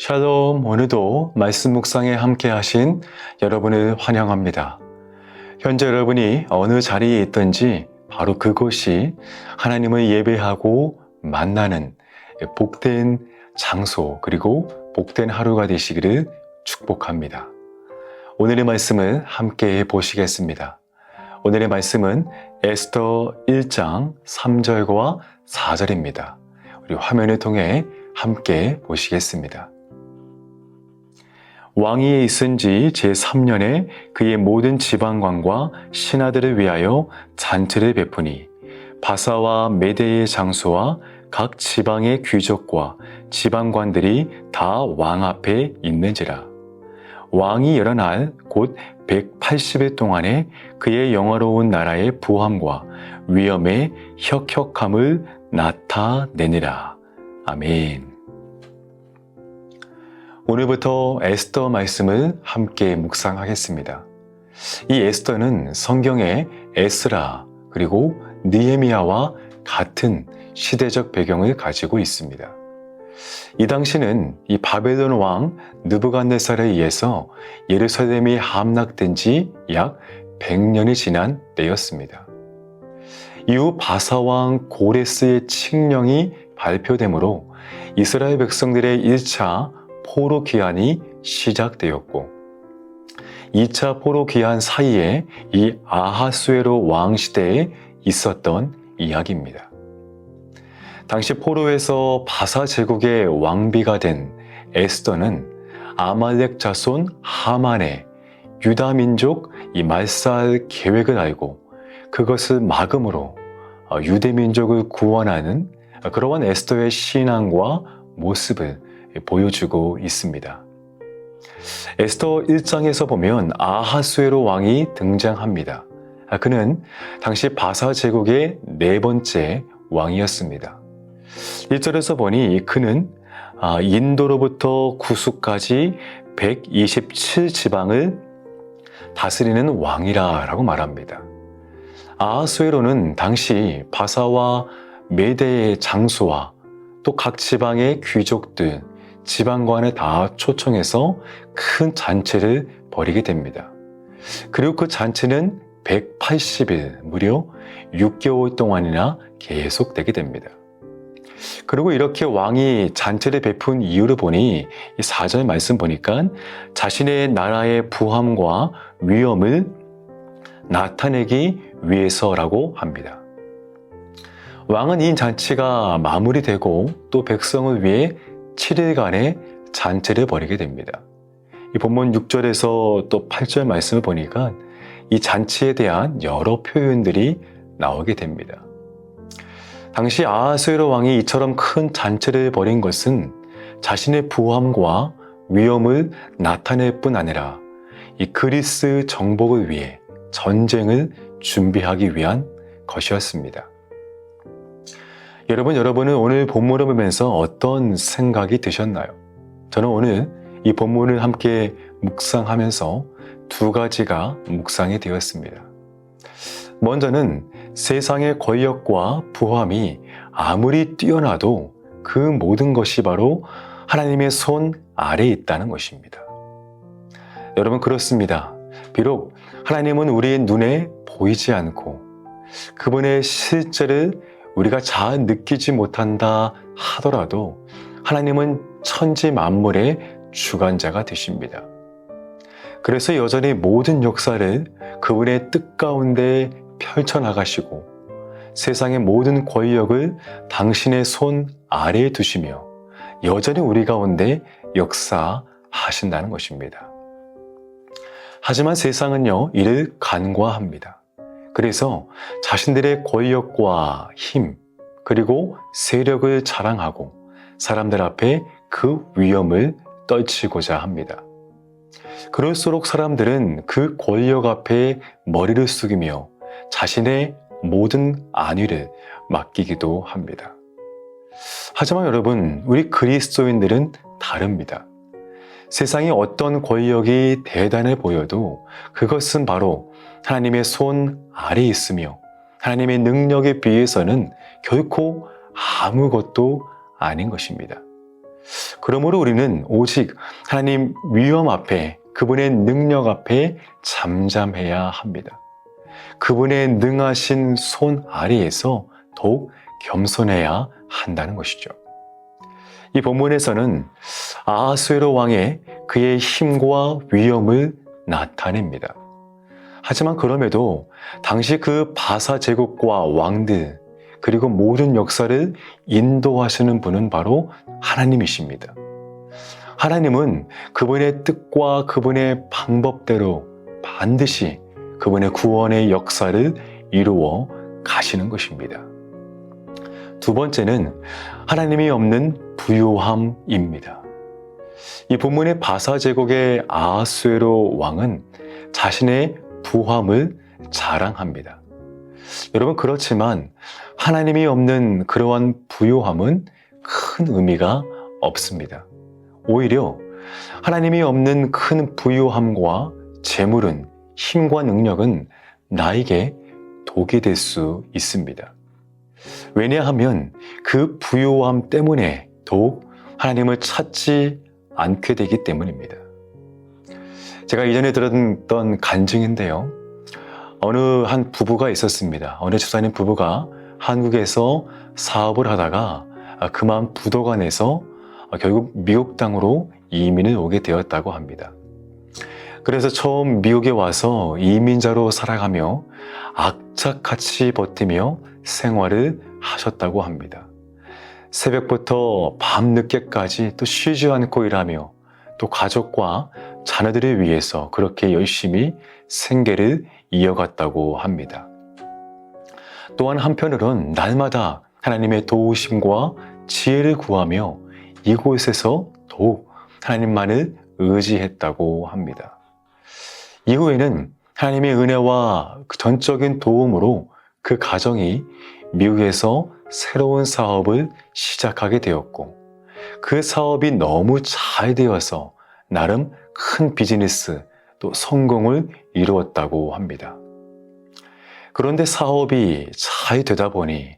샬롬, 오늘도 말씀 묵상에 함께 하신 여러분을 환영합니다. 현재 여러분이 어느 자리에 있든지 바로 그곳이 하나님을 예배하고 만나는 복된 장소 그리고 복된 하루가 되시기를 축복합니다. 오늘의 말씀을 함께 보시겠습니다. 오늘의 말씀은 에스더 1장 3절과 4절입니다. 우리 화면을 통해 함께 보시겠습니다. 왕위에 있은 지 제3년에 그의 모든 지방관과 신하들을 위하여 잔치를 베푸니 바사와 메대의 장수와 각 지방의 귀족과 지방관들이 다 왕 앞에 있는지라. 왕이 여러 날곧 180일 동안에 그의 영화로운 나라의 부함과 위엄의 혁혁함을 나타내니라. 아멘. 오늘부터 에스더 말씀을 함께 묵상하겠습니다. 이 에스더는 성경의 에스라 그리고 느헤미야와 같은 시대적 배경을 가지고 있습니다. 이 당시는 이 바벨론 왕 느부갓네살에 의해서 예루살렘이 함락된 지 약 100년이 지난 때였습니다. 이후 바사왕 고레스의 칙령이 발표되므로 이스라엘 백성들의 1차 포로 기한이 시작되었고 2차 포로 기한 사이에 이 아하수에로 왕 시대에 있었던 이야기입니다. 당시 포로에서 바사 제국의 왕비가 된 에스더는 아말렉 자손 하만의 유다 민족 이 말살 계획을 알고 그것을 막음으로 유대 민족을 구원하는 그러한 에스더의 신앙과 모습을 보여주고 있습니다. 에스더 1장에서 보면 아하수에로 왕이 등장합니다. 그는 당시 바사 제국의 네 번째 왕이었습니다. 1절에서 보니 그는 인도로부터 구수까지 127지방을 다스리는 왕이라 라고 말합니다. 아하수에로는 당시 바사와 메대의 장수와 또 각 지방의 귀족들, 지방관을 다 초청해서 큰 잔치를 벌이게 됩니다. 그리고 그 잔치는 180일, 무려 6개월 동안이나 계속되게 됩니다. 그리고 이렇게 왕이 잔치를 베푼 이유를 보니 이 4절 말씀 보니까 자신의 나라의 부함과 위엄을 나타내기 위해서라고 합니다. 왕은 이 잔치가 마무리되고 또 백성을 위해 7일간의 잔치를 벌이게 됩니다. 이 본문 6절에서 또 8절 말씀을 보니까 이 잔치에 대한 여러 표현들이 나오게 됩니다. 당시 아하스웨로 왕이 이처럼 큰 잔치를 벌인 것은 자신의 부함과 위엄을 나타낼 뿐 아니라 이 그리스 정복을 위해 전쟁을 준비하기 위한 것이었습니다. 여러분, 여러분은 오늘 본문을 보면서 어떤 생각이 드셨나요? 저는 오늘 이 본문을 함께 묵상하면서 두 가지가 묵상이 되었습니다. 먼저는 세상의 권력과 부함이 아무리 뛰어나도 그 모든 것이 바로 하나님의 손 아래에 있다는 것입니다. 여러분, 그렇습니다. 비록 하나님은 우리의 눈에 보이지 않고 그분의 실제를 우리가 잘 느끼지 못한다 하더라도 하나님은 천지 만물의 주관자가 되십니다. 그래서 여전히 모든 역사를 그분의 뜻 가운데 펼쳐나가시고 세상의 모든 권력을 당신의 손 아래에 두시며 여전히 우리 가운데 역사하신다는 것입니다. 하지만 세상은요, 이를 간과합니다. 그래서 자신들의 권력과 힘, 그리고 세력을 자랑하고 사람들 앞에 그 위험을 떨치고자 합니다. 그럴수록 사람들은 그 권력 앞에 머리를 숙이며 자신의 모든 안위를 맡기기도 합니다. 하지만 여러분, 우리 그리스도인들은 다릅니다. 세상의 어떤 권력이 대단해 보여도 그것은 바로 하나님의 손 아래에 있으며 하나님의 능력에 비해서는 결코 아무것도 아닌 것입니다. 그러므로 우리는 오직 하나님 위험 앞에 그분의 능력 앞에 잠잠해야 합니다. 그분의 능하신 손 아래에서 더욱 겸손해야 한다는 것이죠. 이 본문에서는 아하수에로 왕의 그의 힘과 위엄을 나타냅니다. 하지만 그럼에도 당시 그 바사 제국과 왕들 그리고 모든 역사를 인도하시는 분은 바로 하나님이십니다. 하나님은 그분의 뜻과 그분의 방법대로 반드시 그분의 구원의 역사를 이루어 가시는 것입니다. 두 번째는 하나님이 없는 부요함입니다. 이 본문의 바사 제국의 아하수에로 왕은 자신의 부함을 자랑합니다. 여러분 그렇지만 하나님이 없는 그러한 부요함은 큰 의미가 없습니다. 오히려 하나님이 없는 큰 부요함과 재물은 힘과 능력은 나에게 독이 될 수 있습니다. 왜냐하면 그 부요함 때문에 더욱 하나님을 찾지 않게 되기 때문입니다. 제가 이전에 들었던 간증인데요. 어느 한 부부가 있었습니다. 어느 집사님 부부가 한국에서 사업을 하다가 그만 부도가 내서 결국 미국 땅으로 이민을 오게 되었다고 합니다. 그래서 처음 미국에 와서 이민자로 살아가며 악착같이 버티며 생활을 하셨다고 합니다. 새벽부터 밤늦게까지 또 쉬지 않고 일하며 또 가족과 자녀들을 위해서 그렇게 열심히 생계를 이어갔다고 합니다. 또한 한편으론 날마다 하나님의 도우심과 지혜를 구하며 이곳에서 더욱 하나님만을 의지했다고 합니다. 이후에는 하나님의 은혜와 그 전적인 도움으로 그 가정이 미국에서 새로운 사업을 시작하게 되었고 그 사업이 너무 잘 되어서 나름 큰 비즈니스 또 성공을 이루었다고 합니다. 그런데 사업이 잘 되다 보니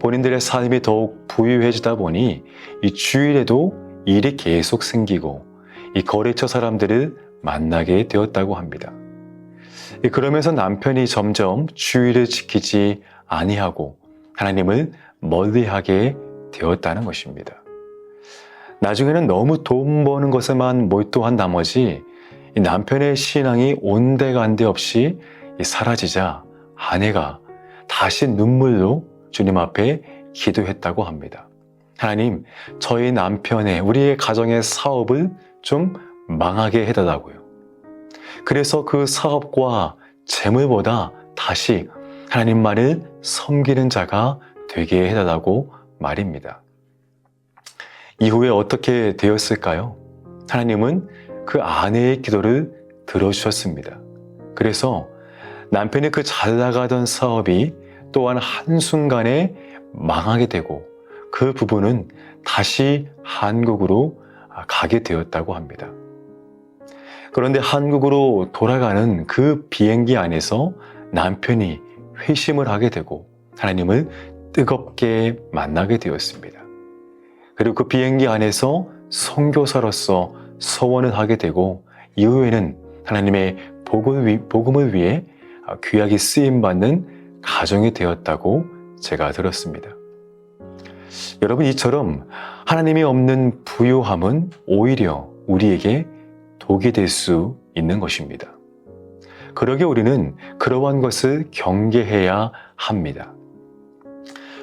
본인들의 삶이 더욱 부유해지다 보니 이 주일에도 일이 계속 생기고 이 거래처 사람들을 만나게 되었다고 합니다. 그러면서 남편이 점점 주의를 지키지 아니하고 하나님을 멀리하게 되었다는 것입니다. 나중에는 너무 돈 버는 것에만 몰두한 나머지 남편의 신앙이 온데간데 없이 사라지자 아내가 다시 눈물로 주님 앞에 기도했다고 합니다. 하나님, 저희 남편의 우리의 가정의 사업을 좀 망하게 해달라고요. 그래서 그 사업과 재물보다 다시 하나님만을 섬기는 자가 되게 해달라고 말입니다. 이후에 어떻게 되었을까요? 하나님은 그 아내의 기도를 들어주셨습니다. 그래서 남편의 그 잘 나가던 사업이 또한 한순간에 망하게 되고 그 부부는 다시 한국으로 가게 되었다고 합니다. 그런데 한국으로 돌아가는 그 비행기 안에서 남편이 회심을 하게 되고 하나님을 뜨겁게 만나게 되었습니다. 그리고 그 비행기 안에서 선교사로서 서원을 하게 되고 이후에는 하나님의 복음을 위해 귀하게 쓰임 받는 가정이 되었다고 제가 들었습니다. 여러분 이처럼 하나님이 없는 부요함은 오히려 우리에게 독이 될 수 있는 것입니다. 그러게 우리는 그러한 것을 경계해야 합니다.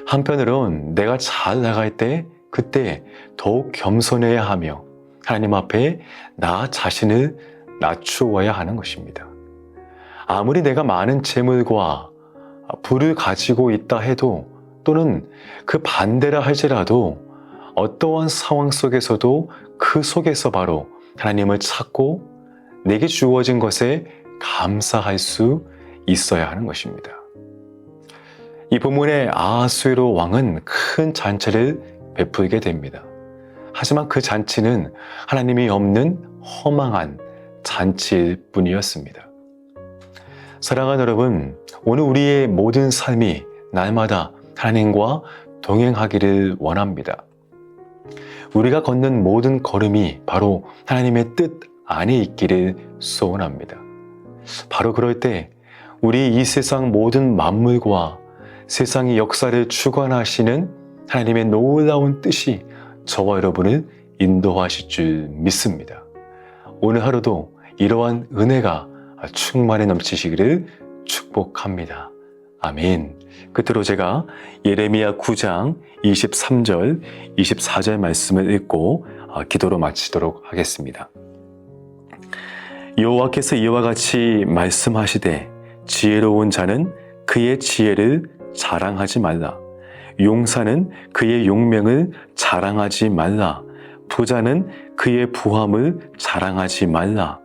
한편으론 내가 잘 나갈 때 그때 더욱 겸손해야 하며 하나님 앞에 나 자신을 낮추어야 하는 것입니다. 아무리 내가 많은 재물과 부를 가지고 있다 해도 또는 그 반대라 할지라도 어떠한 상황 속에서도 그 속에서 바로 하나님을 찾고 내게 주어진 것에 감사할 수 있어야 하는 것입니다. 이 본문의 아하수에로 왕은 큰 잔치를 베풀게 됩니다. 하지만 그 잔치는 하나님이 없는 허망한 잔치일 뿐이었습니다. 사랑하는 여러분, 오늘 우리의 모든 삶이 날마다 하나님과 동행하기를 원합니다. 우리가 걷는 모든 걸음이 바로 하나님의 뜻 안에 있기를 소원합니다. 바로 그럴 때 우리 이 세상 모든 만물과 세상의 역사를 주관하시는 하나님의 놀라운 뜻이 저와 여러분을 인도하실 줄 믿습니다. 오늘 하루도 이러한 은혜가 충만히 넘치시기를 축복합니다. 아멘. 끝으로 제가 예레미야 9장 23절, 24절 말씀을 읽고 어, 기도로 마치도록 하겠습니다. 여호와께서 이와 같이 말씀하시되 지혜로운 자는 그의 지혜를 자랑하지 말라. 용사는 그의 용명을 자랑하지 말라. 부자는 그의 부함을 자랑하지 말라.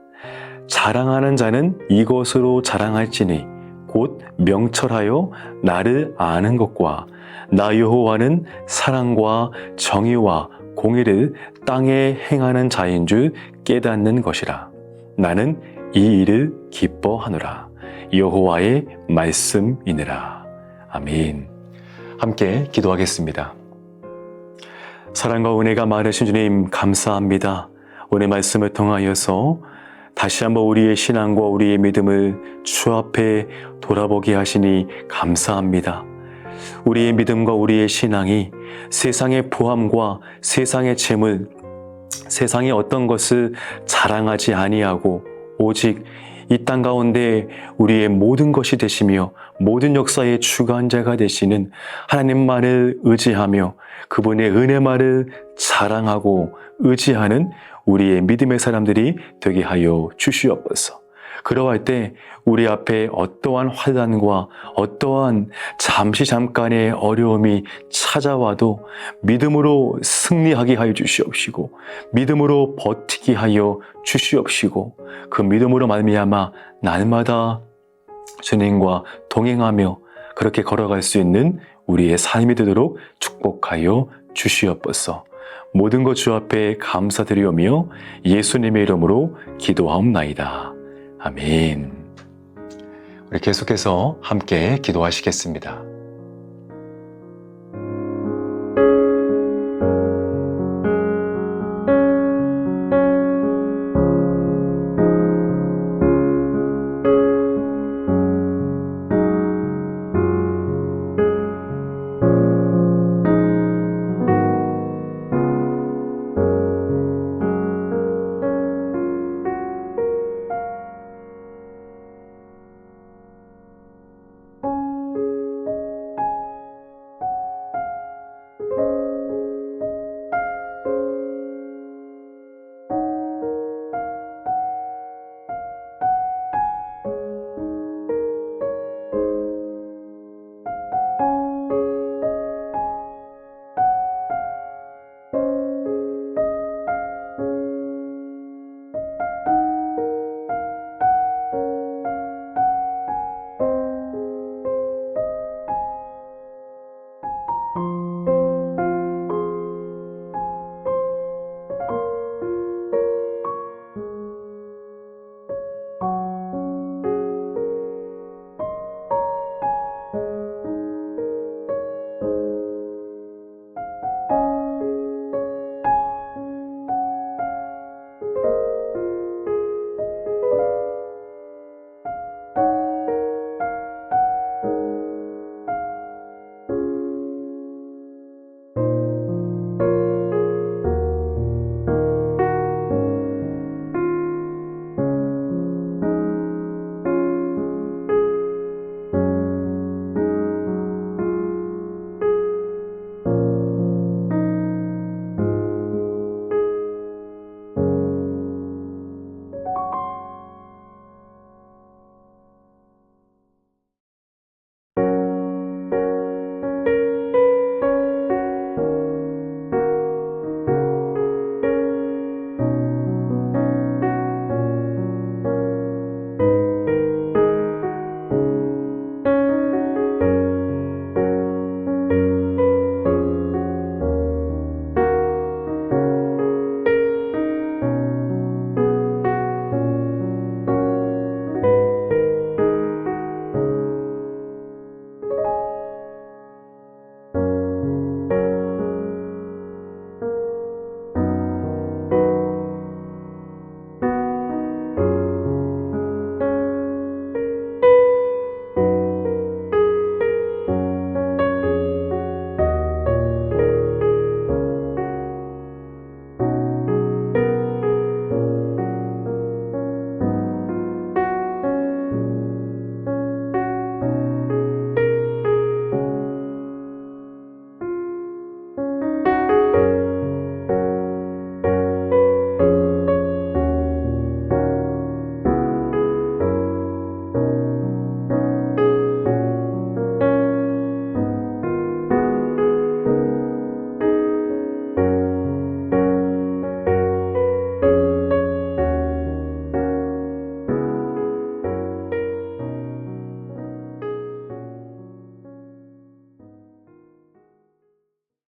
자랑하는 자는 이것으로 자랑할지니 곧 명철하여 나를 아는 것과 나 여호와는 사랑과 정의와 공의를 땅에 행하는 자인 줄 깨닫는 것이라. 나는 이 일을 기뻐하노라. 여호와의 말씀이니라. 아멘. 함께 기도하겠습니다. 사랑과 은혜가 많으신 주님 감사합니다. 오늘 말씀을 통하여서 다시 한번 우리의 신앙과 우리의 믿음을 주 앞에 돌아보게 하시니 감사합니다. 우리의 믿음과 우리의 신앙이 세상의 보함과 세상의 재물, 세상의 어떤 것을 자랑하지 아니하고 오직 이 땅 가운데 우리의 모든 것이 되시며 모든 역사의 주관자가 되시는 하나님만을 의지하며 그분의 은혜만을 자랑하고 의지하는 우리의 믿음의 사람들이 되게 하여 주시옵소서. 그러할 때 우리 앞에 어떠한 환란과 어떠한 잠시 잠깐의 어려움이 찾아와도 믿음으로 승리하게 하여 주시옵시고 믿음으로 버티게 하여 주시옵시고 그 믿음으로 말미암아 날마다 주님과 동행하며 그렇게 걸어갈 수 있는 우리의 삶이 되도록 축복하여 주시옵소서. 모든 것 주 앞에 감사드리오며 예수님의 이름으로 기도하옵나이다. 아멘. 우리 계속해서 함께 기도하시겠습니다.